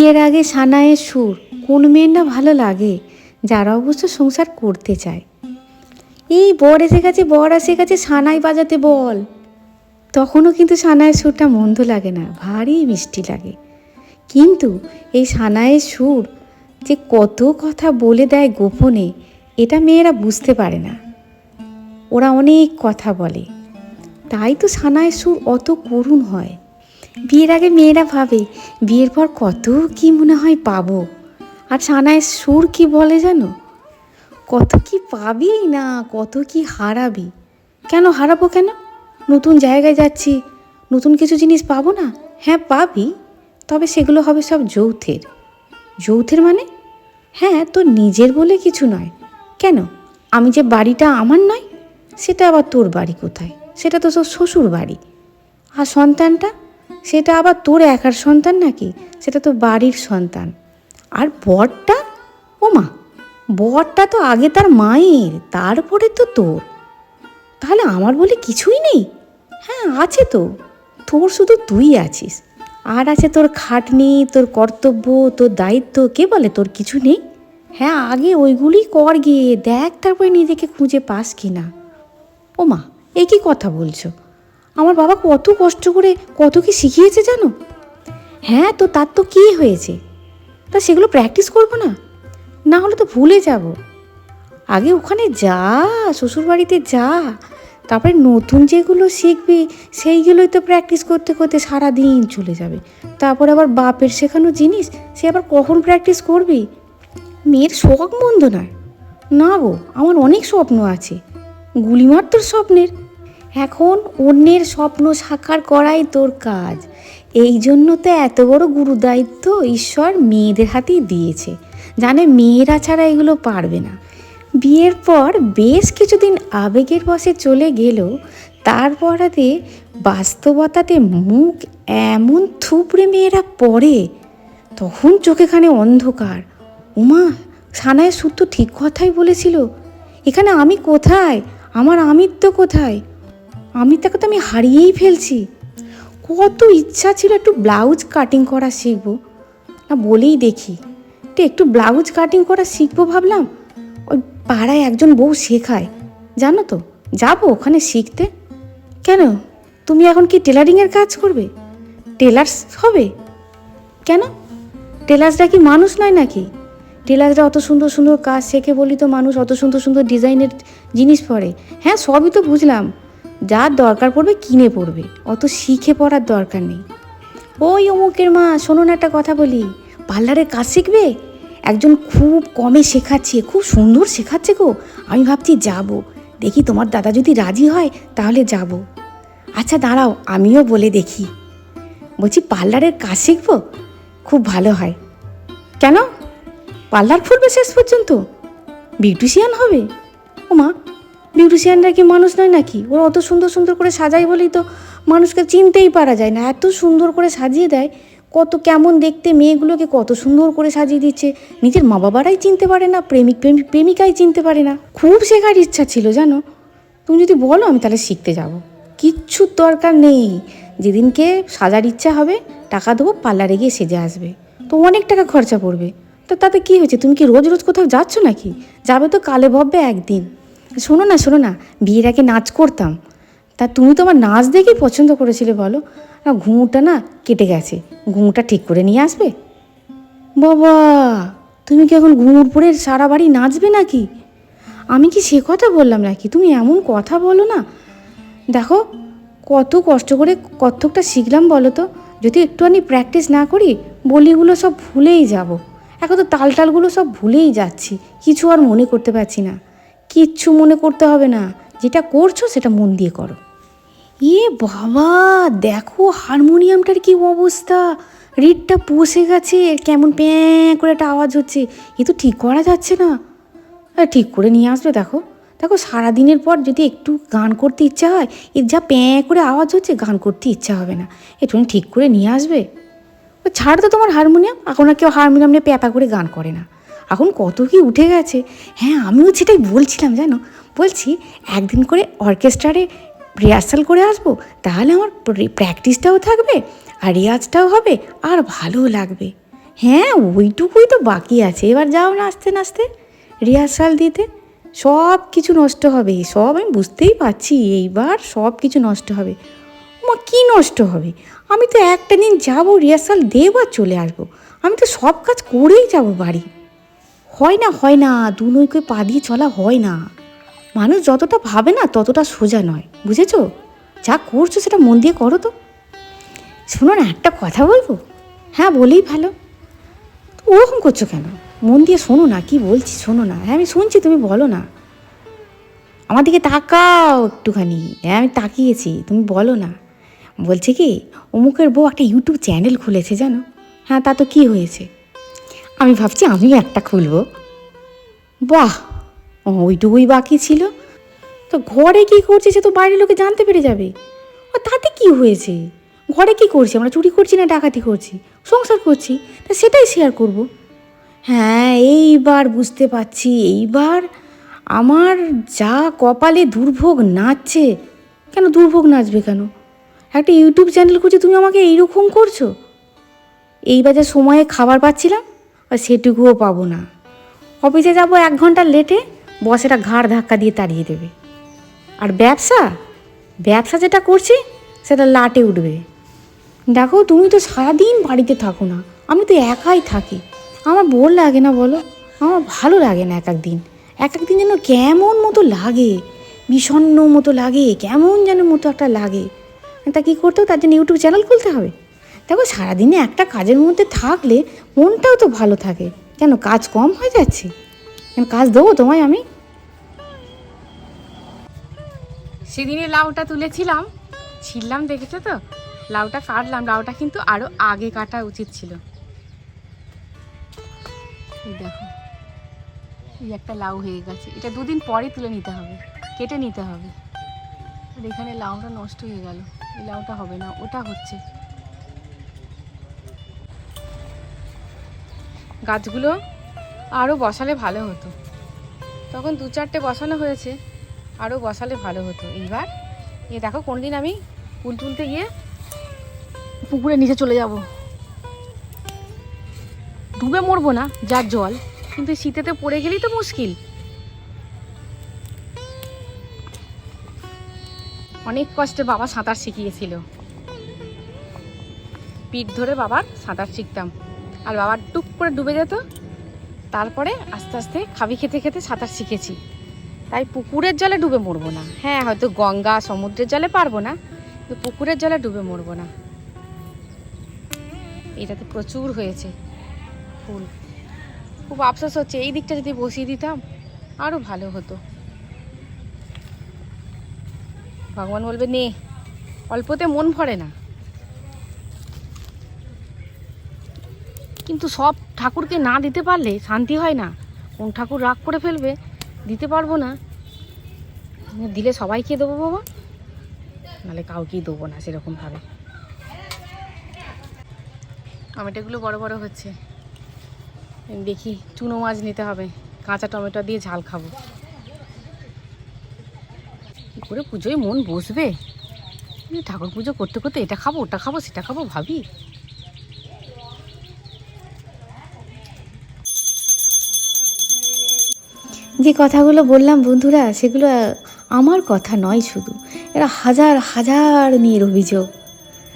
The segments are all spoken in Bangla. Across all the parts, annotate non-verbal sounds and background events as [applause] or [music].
বিয়ের আগে সানায়ের সুর কোন মেয়ের না ভালো লাগে, যারা অবশ্য সংসার করতে চায়। এই বর এসে গেছে, বর এসে গেছে, সানাই বাজাতে বল। তখনও কিন্তু সানায়ের সুরটা মন্দ লাগে না, ভারী মিষ্টি লাগে। কিন্তু এই সানায়ের সুর যে কত কথা বলে দেয় গোপনে, এটা মেয়েরা বুঝতে পারে না। ওরা অনেক কথা বলে। তাই তো সানায়ের সুর অত করুণ হয়। বিয়ের আগে মেয়েরা ভাবে, বিয়ের পর কত কি মনে হয় পাবো? আর সানায় সুর কি বলে জানো? কত কি পাবি না, কত কি হারাবি? কেন হারাবো কেন? নতুন জায়গায় যাচ্ছি, নতুন কিছু জিনিস পাবো না? হ্যাঁ পাবি, তবে সেগুলো হবে সব যৌথের। যৌথের মানে? হ্যাঁ তোর নিজের বলে কিছু নয়। কেন? আমি যে বাড়িটা আমার নয়, সেটা আবার তোর বাড়ি কোথায়? সেটা তো তোর শ্বশুর বাড়ি। আর সন্তানটা? সেটা আবার তোর একার সন্তান নাকি? সেটা তো বাড়ির সন্তান। আর বরটা? ও মা বরটা তো আগে তার মায়ের, তারপরে তো তোর। তাহলে আমার বলে কিছুই নেই? হ্যাঁ আছে তো। তোর শুধু তুই আছিস। আর আছে তোর খাটনি, তোর কর্তব্য, তোর দায়িত্ব। কে বলে তোর কিছু নেই? হ্যাঁ আগে ওইগুলি কর গিয়ে। দেখ তারপরে নিজেকে খুঁজে পাস কি না ও মা এ কি কথা বলছো? আমার বাবা কত কষ্ট করে কত কি শিখিয়েছে জানো? হ্যাঁ তো তার তো কী হয়েছে? তা সেগুলো প্র্যাকটিস করব না? না হলে তো ভুলে যাব। আগে ওখানে যা, শ্বশুরবাড়িতে যা, তারপরে নতুন যেগুলো শিখবি, সেইগুলোই তো প্র্যাকটিস করতে করতে সারা দিন চলে যাবে। তারপর আবার বাপের শেখানো জিনিস, সে আবার কখন প্র্যাকটিস করবি? মেয়ের শখ মন্দ নয়। না গো, আমার অনেক স্বপ্ন আছে। গুলিমার তোর স্বপ্নের। এখন অন্যের স্বপ্ন সাকার করাই তোর কাজ। এই জন্য তো এত বড় গুরু দায়িত্ব ঈশ্বর মেয়েদের হাতেই দিয়েছে। জানে মেয়েরা ছাড়া এগুলো পারবে না। বিয়ের পর বেশ কিছুদিন আবেগের বসে চলে গেলেও তারপরাতে বাস্তবতাতে মুখ এমন থুপড়ে মেয়েরা পড়ে। তখন চোখেখানে অন্ধকার। উমা সানায় সত্য ঠিক কথাই বলেছিল। এখানে আমি কোথায়? আমার আমিত্ব কোথায়? আমিত্বকে তো আমি হারিয়েই ফেলছি। কত ইচ্ছা ছিল একটু ব্লাউজ কাটিং করা শিখব। না, বলেই দেখি। তো একটু ব্লাউজ কাটিং করা শিখব ভাবলাম। ওই পাড়ায় একজন বউ শেখায়। জানো তো, যাব ওখানে শিখতে। কেন? তুমি এখন কি টেলারিংয়ের কাজ করবে? টেলার্স হবে? কেন? টেলার্সরা কি মানুষ নয় নাকি? টেলার্সরা অত সুন্দর সুন্দর কাজ শেখে বলি তো মানুষ অত সুন্দর সুন্দর ডিজাইনের জিনিস পরে। হ্যাঁ সবই তো বুঝলাম। যার দরকার পড়বে কিনে পড়বে, অত শিখে পড়ার দরকার নেই। ওই অমুকের মা, শোনো না একটা কথা বলি, পার্লারের কাজ শিখবে? একজন খুব কমে শেখাচ্ছে, খুব সুন্দর শেখাচ্ছে গো। আমি ভাবছি যাব, দেখি তোমার দাদা যদি রাজি হয়, তাহলে যাব। আচ্ছা দাঁড়াও, আমিও বলে দেখি। বলছি, পার্লারের কাজ শিখব? খুব ভালো হয়। কেন? পার্লার খুলবে শেষ পর্যন্ত? বিউটিশিয়ান হবে? ও মা বিউটিশিয়ানরা কি মানুষ নয় নাকি? ওরা অত সুন্দর সুন্দর করে সাজায় বলেই তো মানুষকে চিনতেই পারা যায় না। এত সুন্দর করে সাজিয়ে দেয়, কত কেমন দেখতে মেয়েগুলোকে কত সুন্দর করে সাজিয়ে দিচ্ছে। নিজের মা বাবারাই চিনতে পারে না, প্রেমিক প্রেমিক প্রেমিকাই চিনতে পারে না। খুব শেখার ইচ্ছা ছিল, জানো? তুমি যদি বলো, আমি তাহলে শিখতে যাব। কিচ্ছুর দরকার নেই। যেদিনকে সাজার ইচ্ছা হবে, টাকা দেবো, পার্লারে গিয়ে সেজে আসবে। তো অনেক টাকা খরচা পড়বে। তো তাতে কি হয়েছে? তুমি কি রোজ রোজ কোথাও যাচ্ছ নাকি? যাবে তো কালে ভব্বে একদিন। শোনো না শোনো না, বিয়ের আগে নাচ করতাম। তা তুমি তো আমার নাচ দেখেই পছন্দ করেছিলে বলো? না ঘুঙুরটা না কেটে গেছে। ঘুঙুরটা ঠিক করে নিয়ে আসবে? বাবা, তুমি কি এখন ঘুঙুর পরে সারা বাড়ি নাচবে নাকি? আমি কি সে কথা বললাম নাকি? তুমি এমন কথা বলো না। দেখো, কত কষ্ট করে কত্থকটা শিখলাম বলো তো। যদি একটুখানি প্র্যাকটিস না করি, বলিগুলো সব ভুলেই যাব। এখন তো তাল টালগুলো সব ভুলেই যাচ্ছি। কিছু আর মনে করতে পারছি না। কিচ্ছু মনে করতে হবে না। যেটা করছ সেটা মন দিয়ে করো। এ বাবা, দেখো হারমোনিয়ামটার কি অবস্থা। রিডটা পষে গেছে, কেমন প্যাঁ করে একটা আওয়াজ হচ্ছে। এ তো ঠিক করা যাচ্ছে না। ঠিক করে নিয়ে আসবে, দেখো। দেখো, সারাদিনের পর যদি একটু গান করতে ইচ্ছা হয় এর যা প্যাঁ করে আওয়াজ হচ্ছে, গান করতে ইচ্ছা হবে না। একটুখানি ঠিক করে নিয়ে আসবে। ছাড় তো তোমার হারমোনিয়াম। এখন আর কেউ হারমোনিয়াম নিয়ে প্যাপা করে গান করে না। এখন কত কি উঠে গেছে। হ্যাঁ আমিও সেটাই বলছিলাম, জানো? বলছি, একদিন করে অর্কেস্ট্রারে রিহার্সাল করে আসব, তাহলে আমার প্র্যাকটিসটাও থাকবে, আর রেয়াজটাও হবে, আর ভালোও লাগবে। হ্যাঁ ওইটুকুই তো বাকি আছে। এবার যাও না আস্তে নাস্তে রিহার্সাল দিতে। সব কিছু নষ্ট হবে, সব আমি বুঝতেই পারছি, এইবার সব কিছু নষ্ট হবে। মা, কী নষ্ট হবে? আমি তো একটা দিন যাব রিহার্সাল দেবো আর চলে আসব। আমি তো সব কাজ করেই যাব বাড়ি। হয় না হয় না। দু নৌকোয় পা দিয়ে চলা হয় না। মানুষ যতটা ভাবে না, ততটা সোজা নয়। বুঝেছ? যা করছ সেটা মন দিয়ে করো তো। শোনো না, একটা কথা বলব? হ্যাঁ বলেই ভালো। ওরকম করছ কেন? মন দিয়ে শোনো না, কি বলছি শোনো না। হ্যাঁ আমি শুনছি, তুমি বলো না। আমার দিকে তাকাও একটুখানি। হ্যাঁ আমি তাকিয়েছি, তুমি বলো না। বলছে কি, অমুকের বউ একটা ইউটিউব চ্যানেল খুলেছে, জানো? হ্যাঁ তা তো কী হয়েছে? আমি ভাবছি আমিও একটা খুলব। বাহ, ওইটুকুই বাকি ছিল। তো ঘরে কি করছে সে তো বাইরের লোকে জানতে পেরে যাবে। তাতে কি হয়েছে? ঘরে কি করছি? আমরা চুরি করছি না ডাকাতি করছি? সংসার করছি? তা সেটাই শেয়ার করব। হ্যাঁ এইবার বুঝতে পারছি, এইবার আমার যা কপালে দুর্ভোগ নাচছে, কেন দুর্ভোগ নাচবে কেন? একটা ইউটিউব চ্যানেল করছে তুমি আমাকে এইরকম করছ? এইবার বাজার সময়ে খাবার পাচ্ছিলাম আর সেটুকুও পাবো না। অফিসে যাব এক ঘণ্টা লেটে বসেরা ঘাড় ধাক্কা দিয়ে তাড়িয়ে দেবে। আর ব্যবসা? ব্যবসা যেটা করছি, সেটা লাটে উঠবে। দেখো, তুমি তো সারাদিন বাড়িতে থাকো না, আমি তো একাই থাকি। আমার বোর লাগে না বলো? আমার ভালো লাগে না এক এক দিন এক এক দিন যেন কেমন মতো লাগে, বিষণ্ণ মতো লাগে, কেমন যেন মতো একটা লাগে। তা কী করতে তার জন্য ইউটিউব চ্যানেল খুলতে হবে? দেখো, সারাদিনে একটা কাজের মধ্যে থাকলে মনটাও তো ভালো থাকে। কেন, কাজ কম হয়ে যাচ্ছে? কেন, কাজ দেবো তোমায় আমি? সেদিনে লাউটা তুলেছিলাম ছিললাম দেখেছ তো? লাউটা কাটলাম লাউটা কিন্তু আরও আগে কাটা উচিত ছিল। দেখো, এই একটা লাউ হয়ে গেছে। এটা দুদিন পরে তুলে নিতে হবে, কেটে নিতে হবে। আর এখানে লাউটা নষ্ট হয়ে গেল। এই লাউটা হবে না, ওটা হচ্ছে। গাছগুলো আরও বসালে ভালো হতো। তখন দু চারটে বসানো হয়েছে আরও বসালে ভালো হতো। এইবার এ দেখো কোনদিন আমি ফুল তুলতে গিয়ে পুকুরের নিচে চলে যাব। ডুবে মরবো না যার জল, কিন্তু শীতেতে পড়ে গেলেই তো মুশকিল। অনেক কষ্টে বাবা সাঁতার শিখিয়েছিল। পিঠ ধরে বাবার সাঁতার শিখতাম। আর বাবার টুক করে ডুবে যেত। তারপরে আস্তে আস্তে খাবি খেতে খেতে সাঁতার শিখেছি। তাই পুকুরের জলে ডুবে মরবো না। হ্যাঁ হয়তো গঙ্গা, সমুদ্রের জলে পারব না পুকুরের জলে ডুবে মরবো না। এটাতে প্রচুর হয়েছে ফুল। খুব আফসোস হচ্ছে, এই দিকটা যদি বসিয়ে দিতাম আরও ভালো হতো। ভগবান বলবে, নে, অল্পতে মন ভরে না। কিন্তু সব ঠাকুরকে না দিতে পারলে শান্তি হয় না। কোন ঠাকুর রাগ করে ফেলবে, দিতে পারব না। দিলে সবাইকে দেবো বাবা। নাহলে কাউকেই দেবো না সেরকমভাবে। টমেটোগুলো বড় বড় হচ্ছে। দেখি চুনো মাছ নিতে হবে। কাঁচা টমেটো দিয়ে ঝাল খাব। কী করে পুজোয় মন বসবে। ঠাকুর পুজো করতে করতে এটা খাব, ওটা খাব, সেটা খাব, ভাবি। যে কথাগুলো বললাম বন্ধুরা, সেগুলো আমার কথা নয় শুধু, এরা হাজার হাজার মেয়ের অভিযোগ।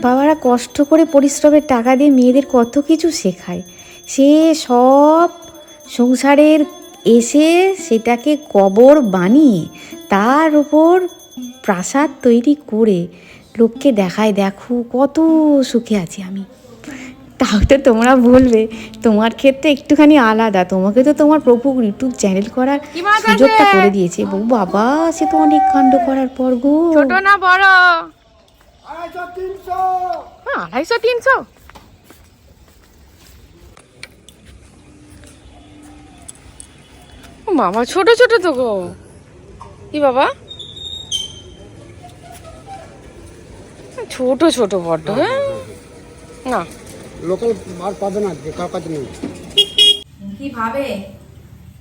বাবারা কষ্ট করে পরিশ্রমের টাকা দিয়ে মেয়েদের কত কিছু শেখায়। সে সব সংসারের এসে সেটাকে কবর বানিয়ে তার উপর প্রাসাদ তৈরি করে লোককে দেখায়, দেখো কত সুখে আছি আমি। তাও তো তোমরা বলবে তোমার ক্ষেত্রে একটুখানি আলাদা তোমাকে তো তোমার প্রভু ইউটিউব চ্যানেল করার? সুযোগটা করে দিয়েছে। বউ বাবা সে তো অনেক কাণ্ড করার পর গো। ছোট না বড়। আড়াইশো তিনশো। হ্যাঁ, আড়াইশো তিনশো। বাবা ছোট ছোট তো গো। কি বাবা? ছোট ছোট বড্ড হ্যাঁ? না। লোকাল আর পাবে না, যে কার কাছে নেই। কি ভাবে?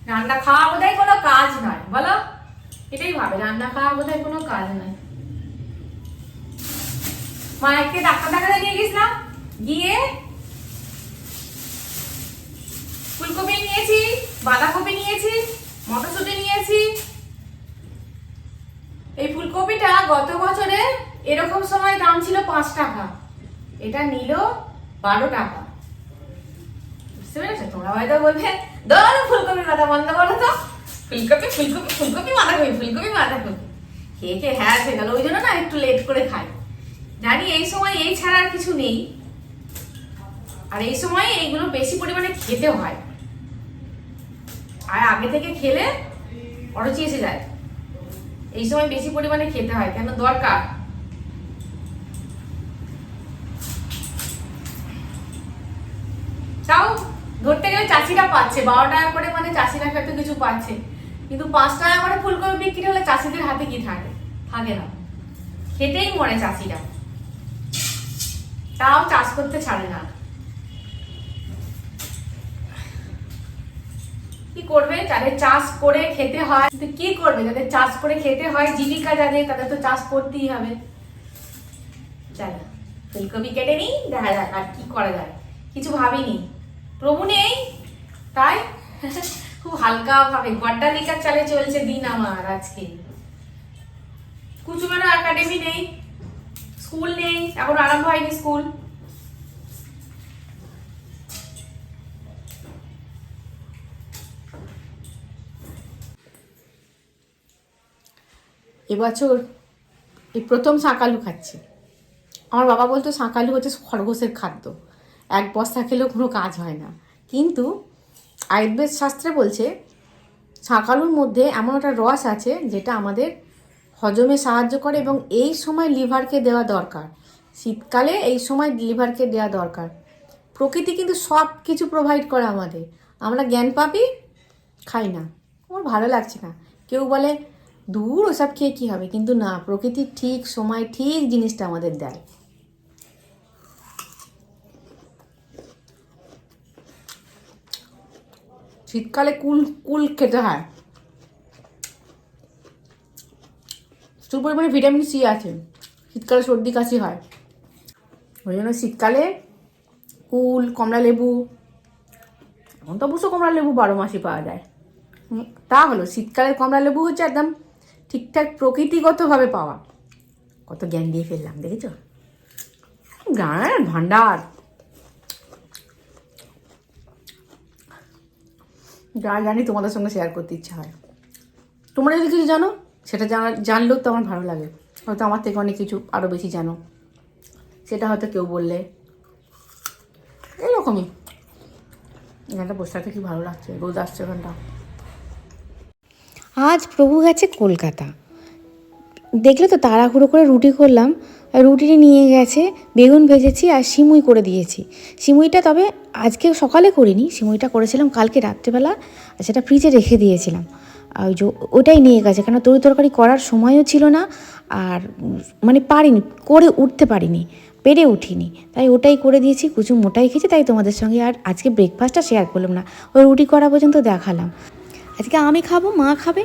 রান্না খাওয়া বোধহয় কোনো কাজ নয়, বলো? এটাই ভাবে, রান্না খাওয়া বোধহয় কোনো কাজ নয়। মায়েরকে ডাক্তার দেখাতে নিয়ে গেছিলাম গিয়ে ফুলকপি নিয়েছি, বাঁধাকপি নিয়েছি, মটরশুঁটি নিয়েছি। এই ফুলকপিটা গত বছরে এরকম সময় দাম ছিল পাঁচ টাকা। এটা নিল বারো টাকা। বুঝতে পেরেছ? তোমরা হয়তো বলবে, ধরো ফুলকপি কথা বন্ধ করো তো। ফুলকপি ফুলকপি ফুলকপি, বাঁধাকপি ফুলকপি, বাঁধাকপি। খেয়ে খেয়ে হ্যাঁ হয়ে গেল, ওই জন্য না একটু লেট করে খাই। জানি এই সময় এই ছাড়া আর কিছু নেই। আর এই সময় এইগুলো বেশি পরিমাণে খেতে হয়। আর আগে থেকে খেলে অরুচি এসে যায়। এই সময় বেশি পরিমাণে খেতে হয়, কেন দরকার? চাষিরা পাচ্ছে, বারো টাকা করে মানে চাষিরা হয়তো কিছু পাচ্ছে। কিন্তু পাঁচ টাকা করে ফুলকপি বিক্রি হলে চাষিদের হাতে কি থাকে? থাকে না। খেতেই মরে চাষিরা। তাও চাষ করতে ছাড়ে না। কি করবে? চাষ করে খেতে হয় কি করবে? যাদের চাষ করে খেতে হয়, জীবিকা যাদের, তাদের তো চাষ করতেই হবে। ফুলকপি কেটে নিই, দেখা যাক আর কি করা যায়। কিছু ভাবিনি। প্রভু নেই তাই? খুব হালকা ভাবে। গড্ডালিকার চালে চলছে দিন আমার আজকে। কুচুমারা একাডেমি নেই স্কুল নেই, এখন আরম্ভ হয়নি স্কুল এবছর এই প্রথম শাঁকালু খাচ্ছি। আমার বাবা বলতো শাঁকালু হচ্ছে খরগোশের খাদ্য। এক বস্তা খেলেও কোনো কাজ হয় না। কিন্তু আয়ুর্বেদ শাস্ত্রে বলছে শাঁকালুর মধ্যে এমন একটা রস আছে যেটা আমাদের হজমে সাহায্য করে এবং এই সময় লিভারকে দেওয়া দরকার। শীতকালে এই সময় লিভারকে দেওয়া দরকার। প্রকৃতি কিন্তু সব কিছু প্রোভাইড করে আমাদের। আমরা জ্ঞান পাবি, খাই না। আমার ভালো লাগছে না। কেউ বলে, দূর ওসব খেয়ে কী হবে? কিন্তু না, প্রকৃতি ঠিক সময় ঠিক জিনিসটা আমাদের দেয়। শীতকালে কুল কুল খেতে হয়। প্রচুর পরিমাণে ভিটামিন সি আছে। শীতকালে সর্দি, কাশি হয়। ওই জন্য শীতকালে কুল, কমলা লেবু, এখন তো অবশ্য কমলা লেবু বারো মাসই পাওয়া যায়। তা হলো শীতকালের কমলা লেবু হচ্ছে একদম ঠিকঠাক প্রকৃতিগতভাবে পাওয়া। কত জ্ঞান দিয়ে ফেললাম, দেখেছ? জ্ঞানের ভান্ডার। যা জানি তোমাদের সঙ্গে শেয়ার করতে ইচ্ছা হয়। তোমরা যদি কিছু জানো, সেটা জানা, জানলেও তো আমার ভালো লাগে। হয়তো আমার থেকে অনেক কিছু আরও বেশি জানো। সেটা হয়তো কেউ বললে। এরকমই। এখানটা বসে থাকতে কি ভালো লাগছে? রোদ আসছে এখানটা আজ প্রভু গেছে কলকাতা। দেখলে তো তাড়াহুড়ো করে রুটি করলাম। রুটিটি নিয়ে গেছে, বেগুন ভেজেছি আর সিমুই করে দিয়েছি। সিমুইটা তবে আজকে সকালে করিনি, সিমুইটা করেছিলাম কালকে রাত্রেবেলা আর সেটা ফ্রিজে রেখে দিয়েছিলাম। আর ওই যে ওটাই নিয়ে গেছে, কেন তরি তরকারি করার সময়ও ছিল না আর মানে পারিনি, করে উঠতে পারিনি, পেরে উঠিনি। তাই ওটাই করে দিয়েছি, কুচু মোটাই খেয়েছি, তাই তোমাদের সঙ্গে আর আজকে ব্রেকফাস্টটা শেয়ার করলাম না। ওই রুটি করা পর্যন্ত দেখালাম। আজকে আমি খাব, মা খাবে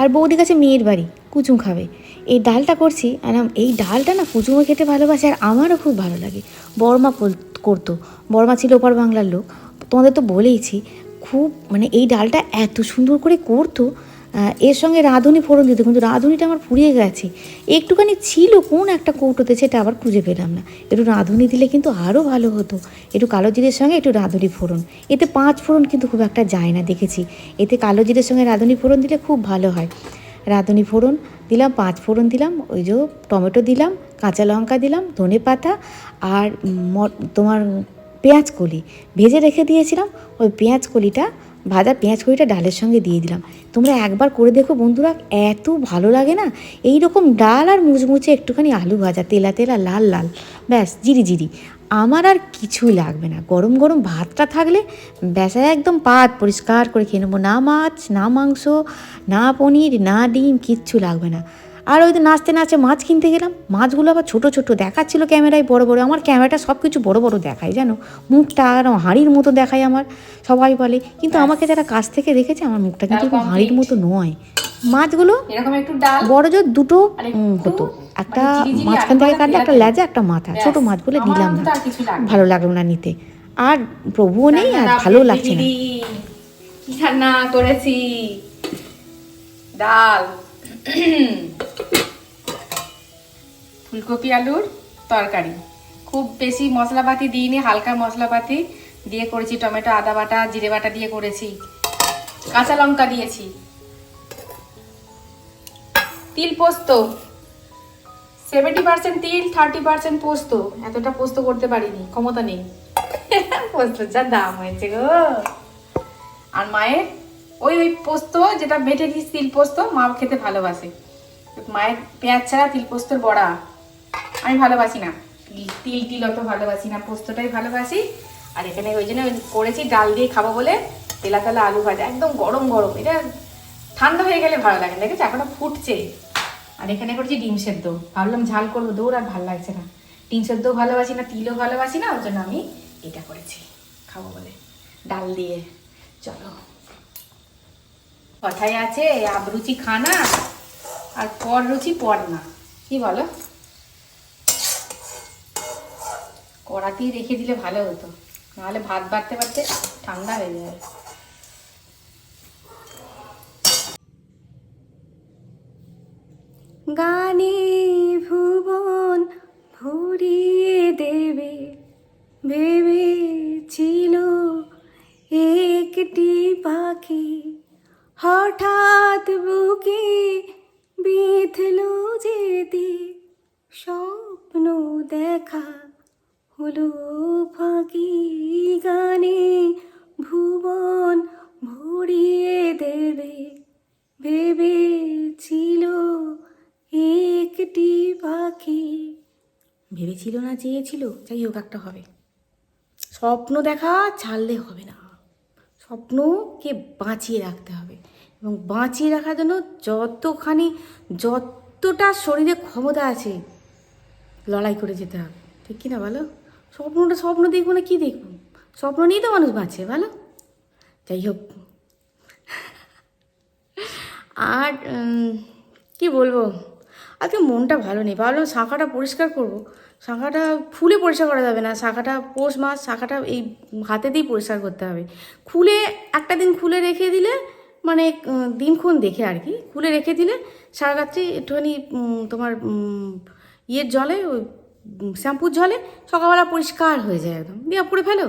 আর বৌদি কাছে মেয়ের বাড়ি কুচুম খাবে। এই ডালটা করছি আর এই ডালটা না কুচুমও খেতে ভালোবাসে আর আমারও খুব ভালো লাগে। বর্মা করতো। বর্মা ছিল ওপার বাংলার লোক। তোমাদের তো বলেইছি, খুব মানে এই ডালটা এত সুন্দর করে করতো এর সঙ্গে রাঁধুনি ফোড়ন দিত, কিন্তু রাঁধুনিটা আমার ফুরিয়ে গেছে। একটুখানি ছিল কোন একটা কৌটোতে, সেটা আবার খুঁজে পেলাম না। একটু রাঁধুনি দিলে কিন্তু আরও ভালো হতো। একটু কালো জিরের সঙ্গে একটু রাঁধুনি ফোড়ন। এতে পাঁচ ফোড়ন কিন্তু খুব একটা যায় না, দেখেছি। এতে কালো জিরের সঙ্গে রাঁধুনি ফোড়ন দিলে খুব ভালো হয়। রাঁধুনি ফোড়ন দিলাম, পাঁচ ফোড়ন দিলাম, ওই যে টমেটো দিলাম, কাঁচা লঙ্কা দিলাম, ধনে পাতা আর তোমার পেঁয়াজ কলি। ভেজে রেখে দিয়েছিলাম, ওই পেঁয়াজ কলিটা, ভাজা পেঁয়াজ কলিটা ডালের সঙ্গে দিয়ে দিলাম। তোমরা একবার করে দেখো বন্ধুরা, এত ভালো লাগে না? এই রকম ডাল আর মুচমুচে একটুখানি আলু ভাজা, তেলা তেলা, লাল লাল, ব্যাস, জিরি জিরি। আমার আর কিছুই লাগবে না। গরম গরম ভাতটা থাকলে ব্যাস একদম পাত পরিষ্কার করে খেয়ে নেব। না মাছ, না মাংস, না পনির, না ডিম, কিচ্ছু লাগবে না। আর ওই নাচতে নাচতে মাছ কিনতে গেলাম। মাছগুলো আবার ছোট ছোট দেখাচ্ছিল ক্যামেরায় বড় বড়। আমার ক্যামেরাটা সব কিছু বড় বড় দেখায় জানো? মুখটা আর হাঁড়ির মতো দেখায় আমার সবাই বলে। কিন্তু আমাকে যারা কাছ থেকে দেখেছে আমার মুখটা কিন্তু হাঁড়ির মতো নয়। মাছগুলো বড় জোর দুটো হতো। একটা মানে মাঝখান থেকে ভাজা কাটলে একটা। লেজা একটা মাথা। ছোট। মাছ বলে না। ভালো লাগল না নিতে। আর প্রভুও নেই আর ভালো লাগছে না। কি রান্না করেছি? ডাল। ফুলকপি আলুর তরকারি। খুব বেশি মশলাপাতি দিইনি, হালকা মশলাপাতি দিয়ে করেছি। টমেটো, আদা বাটা, জিরে বাটা দিয়ে করেছি। কাঁচা লঙ্কা দিয়েছি। তিল পোস্ত। সেভেন্টি পার্সেন্ট তিল থার্টি পার্সেন্ট পোস্ত। এতটা পোস্ত করতে পারিনি, ক্ষমতা নেই। [laughs] পোস্ত যা দাম হয়েছে গো। আর মায়ের? ওই ওই পোস্ত, যেটা বেটে দিস তিল পোস্ত মা খেতে ভালোবাসে। মায়ের পেঁয়াজ ছাড়া তিল পোস্তর বড়া আমি ভালোবাসি না। তিল টিল অত ভালোবাসি না, পোস্তটাই ভালোবাসি। আর এখানে ওই জন্য করেছি ডাল দিয়ে খাব বলে তেলা তেলা আলু ভাজা, একদম গরম গরম। এটা ঠান্ডা হয়ে গেলে ভালো লাগে দেখেছ? এখনও ফুটছে। আর এখানে করেছি ডিম সেদ্ধ। ভাবলাম ঝাল করব, দৌড় আর ভালো লাগছে না। ডিম সেদ্ধও ভালোবাসি না, তিলও ভালোবাসি না, ওর জন্য আমি এটা করেছি, খাব বলে। ডাল দিয়ে। চলো। কথায় আছে আবরুচি খানা আর পর রুচি পর না। কি বলো? কড়াতেই রেখে দিলে ভালো হতো। নাহলে ভাত বাড়তে বাড়তে ঠান্ডা হয়ে যাবে গানে হঠাৎ বুকে বিঁধল যেতে স্বপ্ন দেখা হলো ফাঁকি গানে। ভুবন ভরিয়ে দেবে ভেবেছিল একটি পাখি। ভেবেছিল না চেয়েছিল যাই হোক, একটা হবে। স্বপ্ন দেখা ছাড়লে হবে না। স্বপ্নকে বাঁচিয়ে রাখতে হবে এবং বাঁচিয়ে রাখার জন্য যতখানি, যতটা শরীরে ক্ষমতা আছে লড়াই করে যেতে হবে। ঠিক কি না বলো স্বপ্নটা স্বপ্ন দেখব না কী দেখব? স্বপ্ন নিয়েই তো মানুষ বাঁচে বলো যাই হোক। আর কি বলব? আজকে মনটা ভালো নেই। ভালো শাঁখাটা পরিষ্কার করব। শাঁখাটা ফুলে পরিষ্কার করা যাবে না। শাঁখাটা পৌষ মাস, শাঁখাটা এই হাতে দিয়েই পরিষ্কার করতে হবে। খুলে একটা দিন খুলে রেখে দিলে মানে দিনক্ষণ দেখে আর কি। খুলে রেখে দিলে সারা রাত্রি একটুখানি তোমার ইয়ের জলে, ওই শ্যাম্পুর জলে সকালবেলা পরিষ্কার হয়ে যায় একদম। দিয়ে পরে ফেলো।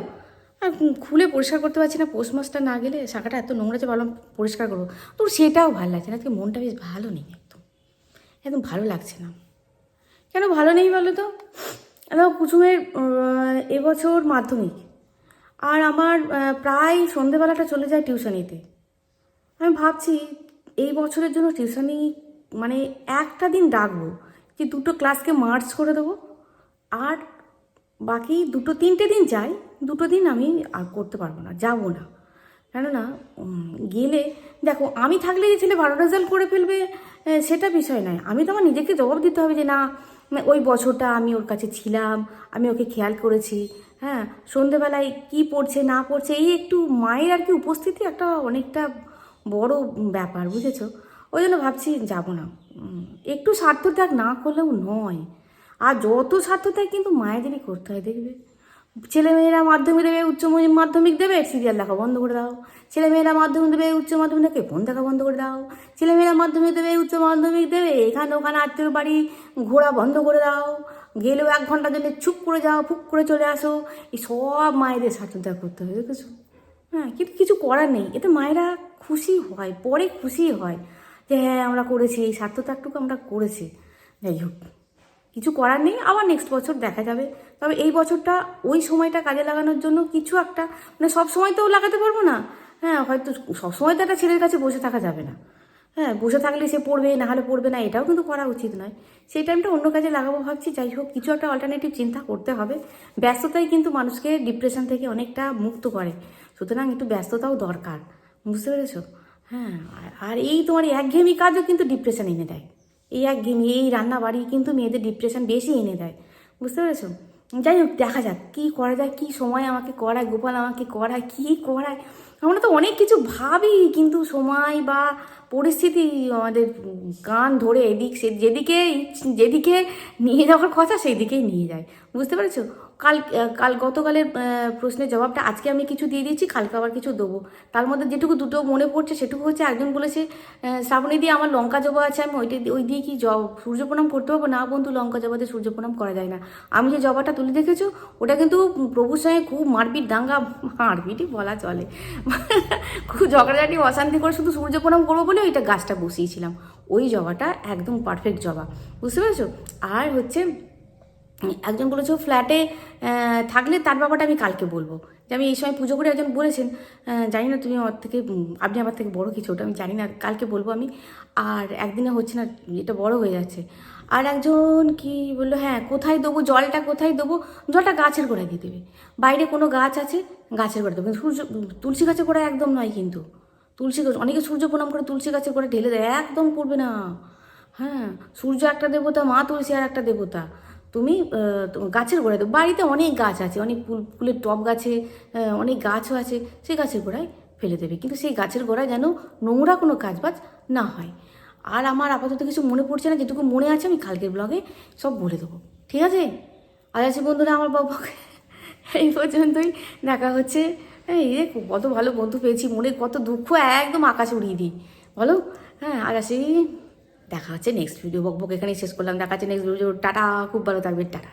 আর খুলে পরিষ্কার করতে পারছি না। পৌষ মাসটা না গেলে শাখাটা এত নোংরা যে ভাবলাম পরিষ্কার করব। তো সেটাও ভালো লাগছে না। আজকে মনটা বেশ ভালো নেই। একদম ভালো লাগছে না। কেন ভালো নেই বলো তো? আমার কুসুমের এবছর মাধ্যমিক। আর আমার প্রায় সন্ধেবেলাটা চলে যায় টিউশনিতে। আমি ভাবছি এই বছরের জন্য টিউশনি মানে একটা দিন ডাকবো যে দুটো ক্লাসকে মার্চ করে দেবো। আর বাকি দুটো, তিনটে দিন যাই, দুটো দিন আমি আর করতে পারব না, যাব না। কেননা গেলে, দেখো, আমি থাকলে যে ছেলে ভালো রেজাল্ট করে ফেলবে সেটা বিষয় নয়। আমি তো আমার নিজেকে জবাব দিতে হবে যে, না ওই বছরটা আমি ওর কাছে ছিলাম, আমি ওকে খেয়াল করেছি। হ্যাঁ সন্ধেবেলায় কি পড়ছে, না পড়ছে, এই একটু মায়ের আর কি উপস্থিতি একটা অনেকটা বড় ব্যাপার, বুঝেছ? ওই জন্য ভাবছি যাব না। একটু স্বার্থত্যাগ না করলেও নয়। আর যত স্বার্থত্যাগ কিন্তু মায়েদেরই করতে হয়, দেখবে? ছেলেমেয়েরা মাধ্যমিক দেবে, উচ্চ মাধ্যমিক দেবে সিরিয়াল দেখা বন্ধ করে দাও। ছেলেমেয়েরা মাধ্যমিক দেবে, উচ্চ মাধ্যমিক দেখে ফোন দেখা বন্ধ করে দাও। ছেলেমেয়েরা মাধ্যমিক দেবে, উচ্চ মাধ্যমিক দেবে, এখানে ওখানে আত্মীয় বাড়ি ঘোরা বন্ধ করে দাও। গেলেও এক ঘণ্টার জন্য চুপ করে যাও, ফুক করে চলে আসো। এই সব মায়েদের স্বার্থত্যাগ করতে হয় দেখেছ? হ্যাঁ কিন্তু কিছু করার নেই। এতে মায়েরা খুশি হয়, পরে খুশি হয় যে হ্যাঁ আমরা করেছি, এই স্বার্থত্যাগটুকু আমরা করেছি। যাই হোক, কিছু করার নেই, আবার নেক্সট বছর দেখা যাবে। তবে এই বছরটা ওই সময়টা কাজে লাগানোর জন্য কিছু একটা মানে সব সময় তো লাগাতে পারব না। হ্যাঁ হয়তো সব সময় তো একটা ছেলের কাছে বসে থাকা যাবে না। হ্যাঁ বসে থাকলে সে পড়বে, না হলে পড়বে না, এটাও কিন্তু করা উচিত নয়। সেই টাইমটা অন্য কাজে লাগাবো ভাবছি, যাই হোক, কিছু একটা অল্টারনেটিভ চিন্তা করতে হবে। ব্যস্ততাই কিন্তু মানুষকে ডিপ্রেশন থেকে অনেকটা মুক্ত করে। সুতরাং একটু ব্যস্ততাও দরকার, বুঝতে পেরেছ? হ্যাঁ আর- এই তোমার একঘেয়েমি কাজও কিন্তু ডিপ্রেশন এনে দেয়। এই একঘেয়েমি, এই রান্না বাড়ি কিন্তু মেয়েদের ডিপ্রেশন বেশি এনে দেয়। বুঝতে পেরেছ? যাই হোক, দেখা যাক, কী করা যায়, কী সময় আমাকে করায়, গোপাল আমাকে করায়, কী করায়? আমরা তো অনেক কিছু ভাবি, কিন্তু সময় বা পরিস্থিতি আমাদের গান ধরে এদিক সে, যেদিকে যেদিকে নিয়ে যাওয়ার কথা সেই দিকেই নিয়ে যায়। বুঝতে পেরেছ? কাল কাল গতকালের প্রশ্নের জবাবটা আজকে আমি কিছু দিয়ে দিয়েছি, কালকে আবার কিছু দেবো। তার মধ্যে যেটুকু দুটো মনে পড়ছে সেটুকু হচ্ছে একজন বলেছে শ্রাবণী দিয়ে আমার লঙ্কা জবা আছে, আমি ওইটা ওই দিয়ে কি জব সূর্য প্রণাম করতে পারব? না বন্ধু, লঙ্কা জবাতে সূর্য প্রণাম করা যায় না। আমি যে জবাটা তুলে দেখেছ, ওটা কিন্তু প্রভুর সঙ্গে খুব মারপিট দাঙ্গা, মারপিটই বলা চলে। খুব ঝগড়াঝাটি, অশান্তি করে শুধু সূর্য প্রণাম করব বলে ওইটা গাছটা বসিয়েছিলাম। ওই জবাটা একদম পারফেক্ট জবা। বুঝতে পেরেছ? আর হচ্ছে একজন বলেছে ফ্ল্যাটে থাকলে তার বাবাটা আমি কালকে বলব। যে আমি এই সময় পুজো করে একজন বলেছেন জানি না তুমি আমার থেকে আপনি আমার থেকে বড় কিছু, ওটা আমি জানি না, কালকে বলব আমি। আর একদিনে হচ্ছে না, এটা বড় হয়ে যাচ্ছে। আর একজন কি বলল হ্যাঁ কোথায় দেবো, জলটা কোথায় দেবো? জলটা গাছের গোড়ায় দিয়ে দেবে। বাইরে কোনো গাছ আছে, গাছের গোড়ায় দেবো। সূর্য, তুলসী গাছের গোড়ায় একদম নয় কিন্তু। তুলসী গাছ, অনেকে সূর্য প্রণাম করে তুলসী গাছের গোড়ায় ঢেলে দেয়, একদম করবে না। হ্যাঁ সূর্য একটা দেবতা, মা তুলসী আর একটা দেবতা। তুমি গাছের গোড়ায় দেবো বাড়িতে অনেক গাছ আছে, অনেক ফুল, ফুলের টব গাছে অনেক গাছও আছে, সেই গাছের গোড়ায় ফেলে দেবে। কিন্তু সেই গাছের গোড়ায় যেন নোংরা কোনো কাজবাজ না হয়। আর আমার আপাতত কিছু মনে পড়ছে না, যেটুকু মনে আছে আমি কালকের ব্লগে সব বলে দেবো। ঠিক আছে? আর আছে বন্ধুরা আমার বাবাকে। এই পর্যন্তই দেখা হচ্ছে। এই রে কত ভালো বন্ধু পেয়েছি, মনে কত দুঃখ, একদম আকাশে উড়িয়ে দিই। বলো? হ্যাঁ আর আসি দেখা হচ্ছে নেক্সট ভিডিও বকবক এখানেই শেষ করলাম। দেখা হচ্ছে নেক্সট ভিডিও টাটা, খুব ভালো থাকবে টাটা।